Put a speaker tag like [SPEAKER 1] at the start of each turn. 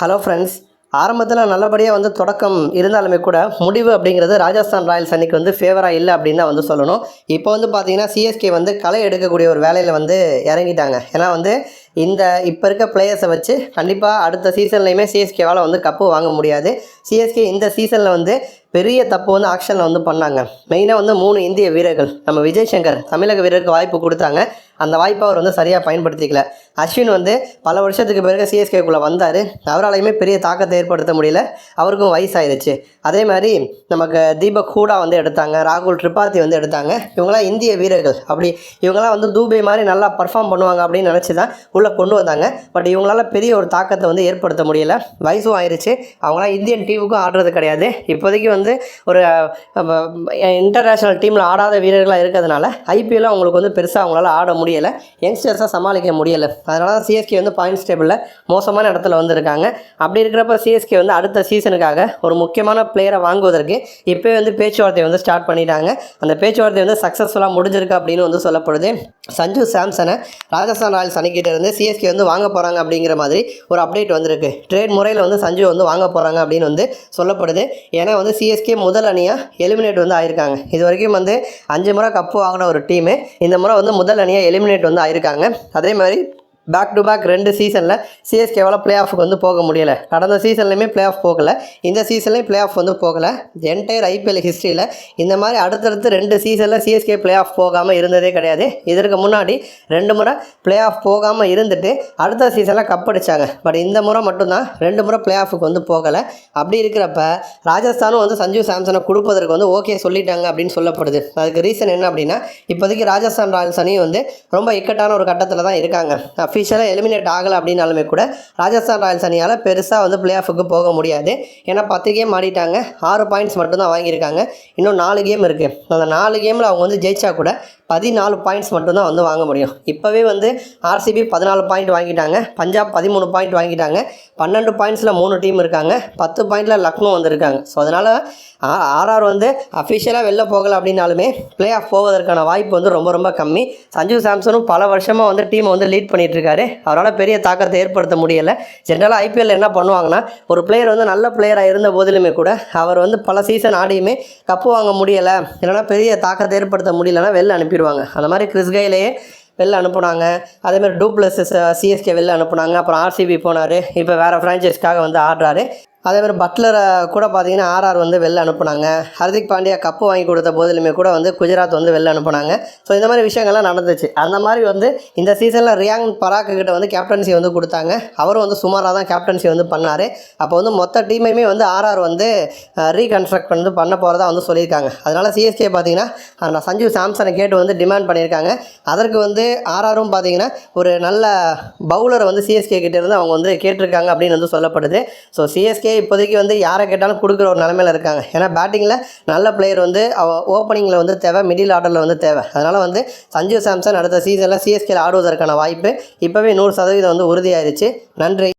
[SPEAKER 1] Hello friends ஆரம்பத்தில் நல்லபடியாக வந்து தொடக்கம் இருந்தாலுமே கூட முடிவு அப்படிங்கிறது ராஜஸ்தான் ராயல்ஸ் அன்னைக்கு வந்து ஃபேவராக இல்லை அப்படின்னு தான் வந்து சொல்லணும். இப்போ வந்து பார்த்தீங்கன்னா சிஎஸ்கே வந்து களை எடுக்கக்கூடிய ஒரு வேலையில் வந்து இறங்கிட்டாங்க. ஏன்னா வந்து இந்த இப்போ இருக்க பிளேயர்ஸை வச்சு கண்டிப்பாக அடுத்த சீசன்லையுமே சிஎஸ்கேவால் வந்து கப்பு வாங்க முடியாது. சிஎஸ்கே இந்த சீசனில் வந்து பெரிய தப்பு வந்து ஆக்ஷனில் வந்து பண்ணாங்க. மெயினாக வந்து மூணு இந்திய வீரர்கள். நம்ம விஜய் சங்கர் தமிழக வீரருக்கு வாய்ப்பு கொடுத்தாங்க. அந்த வாய்ப்பை அவர் வந்து சரியாக பயன்படுத்திக்கல. அஸ்வின் வந்து பல வருஷத்துக்கு பிறகு சிஎஸ்கேக்குள்ளே வந்தார். அவராலையுமே பெரிய தாக்கத்தை ஏற்படுத்த முடியல. அவருக்கும் வயசாயிருச்சு அதே மாதிரி நமக்கு தீபக் ஹூடா வந்து எடுத்தாங்க. ராகுல் திரிபாதி வந்து எடுத்தாங்க. இவங்களாம் இந்திய வீரர்கள். அப்படி இவங்களாம் வந்து தூபே மாதிரி நல்லா பர்ஃபார்ம் பண்ணுவாங்க அப்படின்னு நினச்சி தான் உள்ளே கொண்டு வந்தாங்க. பட் இவங்களால பெரிய ஒரு தாக்கத்தை வந்து ஏற்படுத்த முடியல. வயசும் ஆயிருச்சு. அவங்களாம் இந்தியன் டீமுக்கும் ஆடுறது கிடையாது. இப்போதைக்கு வந்து ஒரு இன்டர்நேஷ்னல் டீமில் ஆடாத வீரர்களாக இருக்கிறதுனால ஐபிஎல்லும் அவங்களுக்கு வந்து பெருசாக அவங்களால ஆட முடியும் முடியலை. யங்ஸ்டர்ஸாக சமாளிக்க முடியலை. அதனால தான் சிஎஸ்கே வந்து பாயிண்ட்ஸ் டேபிளில் மோசமான இடத்துல வந்திருக்காங்க. அப்படி இருக்கிறப்ப சிஎஸ்கே வந்து அடுத்த சீசனுக்காக ஒரு முக்கியமான பிளேயரை வாங்குவதற்கு இப்போயே வந்து பேச்சுவார்த்தை வந்து ஸ்டார்ட் பண்ணிட்டாங்க. அந்த பேச்சுவார்த்தை வந்து சக்ஸஸ்ஃபுல்லாக முடிஞ்சிருக்கு அப்படின்னு வந்து சொல்லப்படுது. சஞ்சு சாம்சனை ராஜஸ்தான் ராயல்ஸ் அணிக்கிட்ட இருந்து சிஎஸ்கே வந்து வாங்க போகிறாங்க அப்படிங்கிற மாதிரி ஒரு அப்டேட் வந்திருக்கு. ட்ரேட் முறையில் வந்து சஞ்சு வந்து வாங்க போகிறாங்க அப்படின்னு வந்து சொல்லப்படுது. ஏன்னா வந்து சிஎஸ்கே முதல் அணியாக எலிமினேட் வந்து ஆயிருக்காங்க. இது வரைக்கும் வந்து அஞ்சு முறை கப்பு வாங்கின ஒரு டீமு இந்த முறை வந்து முதல் அணியாக எலிமினேட் வந்து ஆயிருக்காங்க. அதே மாதிரி பேக் டு பேக் ரெண்டு சீசனில் சிஎஸ்கேவால் பிளே ஆஃபுக்கு வந்து போக முடியலை. கடந்த சீசன்லையுமே பிளே ஆஃப் போகலை. இந்த சீசன்லேயும் பிளே ஆஃப் வந்து போகலை. என்டையர் ஐபிஎல் ஹிஸ்ட்ரியில் இந்த மாதிரி அடுத்தடுத்து ரெண்டு சீசனில் சிஎஸ்கே பிளே ஆஃப் போகாமல் இருந்ததே கிடையாது. இதற்கு முன்னாடி ரெண்டு முறை பிளே ஆஃப் போகாமல் இருந்துட்டு அடுத்த சீசனில் கப் அடிச்சாங்க. பட் இந்த முறை மட்டும்தான் ரெண்டு முறை பிளே ஆஃபுக்கு வந்து போகலை. அப்படி இருக்கிறப்ப ராஜஸ்தானும் வந்து சஞ்சு சாம்சனை கொடுப்பதற்கு வந்து ஓகே சொல்லிட்டாங்க அப்படின்னு சொல்லப்படுது. அதுக்கு ரீசன் என்ன அப்படின்னா இப்போதைக்கு ராஜஸ்தான் ராயல்ஸ் அணியும் வந்து ரொம்ப இக்கட்டான ஒரு கட்டத்தில் தான் இருக்காங்க. அஃபிஷியலாக எலிமினேட் ஆகலை அப்படின்னாலுமே கூட ராஜஸ்தான் ராயல்ஸ் அணியால் பெருசாக வந்து பிளே ஆஃபுக்கு போக முடியாது. ஏன்னா பத்து கேம் ஆடிட்டாங்க. ஆறு பாயிண்ட்ஸ் மட்டும்தான் வாங்கியிருக்காங்க. இன்னும் நாலு கேம் இருக்குது அந்த நாலு கேமில் அவங்க வந்து ஜெயிச்சா கூட பதினாலு பாயிண்ட்ஸ் மட்டும்தான் வந்து வாங்க முடியும். இப்போவே வந்து ஆர்சிபி பதினாலு பாயிண்ட் வாங்கிட்டாங்க. பஞ்சாப் பதிமூணு பாயிண்ட் வாங்கிட்டாங்க. பன்னெண்டு பாயிண்ட்ஸில் மூணு டீம் இருக்காங்க. பத்து பாயிண்டில் லக்னோ வந்திருக்காங்க. ஸோ அதனால் ஆர்ஆர் வந்து அஃபிஷியலாக வெளில போகலை அப்படின்னாலுமே பிளே ஆஃப் போவதற்கான வாய்ப்பு வந்து ரொம்ப ரொம்ப கம்மி. சஞ்சு சாம்சனும் பல வருஷமாக வந்து டீமை வந்து லீட் பண்ணிட்டு இருக்காரு. அவரால் பெரிய தாக்கத்தை ஏற்படுத்த முடியலை. ஜென்ரலாக ஐபிஎல் என்ன பண்ணுவாங்கன்னா ஒரு பிளேயர் வந்து நல்ல பிளேயராக இருந்த போதிலுமே கூட அவர் வந்து பல சீசன் ஆடியுமே கப்பு வாங்க முடியலை. இல்லைனா பெரிய தாக்கத்தை ஏற்படுத்த முடியலன்னா வெளில அனுப்பிடுவாங்க. அந்த மாதிரி கிறிஸ் வெளில அனுப்புனாங்க. அதேமாதிரி டூப்ளஸ் சிஎஸ்கே வெளில அனுப்புனாங்க. அப்புறம் ஆர்சிபி போனார். இப்போ வேறு ஃப்ரான்ச்சைஸ்க்காக வந்து ஆடுறாரு. அதேமாதிரி பட்லரை கூட பார்த்தீங்கன்னா ஆர்ஆர் வந்து வெளில அனுப்புனாங்க. ஹர்திக் பாண்டியா கப்பு வாங்கி கொடுத்த போதிலுமே கூட வந்து குஜராத் வந்து வெளில அனுப்புனாங்க. ஸோ இந்த மாதிரி விஷயங்கள்லாம் நடந்துச்சு. அந்த மாதிரி வந்து இந்த சீசனில் ரியாங் பராக்கு கிட்ட வந்து கேப்டன்சி வந்து கொடுத்தாங்க. அவரும் வந்து சுமாராக தான் கேப்டன்சி வந்து பண்ணார். அப்போ வந்து மொத்த டீமையுமே வந்து ஆர்ஆர் வந்து ரீகன்ஸ்ட்ரக்ட் வந்து பண்ண போகிறதா வந்து சொல்லியிருக்காங்க. அதனால் சிஎஸ்கே பார்த்தீங்கன்னா நான் சஞ்சீவ் சாம்சனை கேட்டு வந்து டிமாண்ட் பண்ணியிருக்காங்க. அதற்கு வந்து ஆர்ஆரும் பார்த்தீங்கன்னா ஒரு நல்ல பவுலரை வந்து சிஎஸ்கே கிட்டேருந்து அவங்க வந்து கேட்டிருக்காங்க அப்படின்னு வந்து சொல்லப்படுது. ஸோ சிஎஸ்கே இப்போதைக்கு வந்து யாரை கேட்டாலும் கொடுக்குற ஒரு நிலமையில இருக்காங்க. ஏன்னா பேட்டிங்கில் நல்ல பிளேயர் வந்து ஓப்பனிங்கில் வந்து தேவை மிடில் ஆர்டரில் வந்து தேவை. அதனால் வந்து சஞ்சீவ் சாம்சன் அடுத்த சீசனில் சிஎஸ்கேல ஆடுவதற்கான வாய்ப்பு இப்போவே நூறு சதவீதம் வந்து உறுதியாயிருச்சு. நன்றி.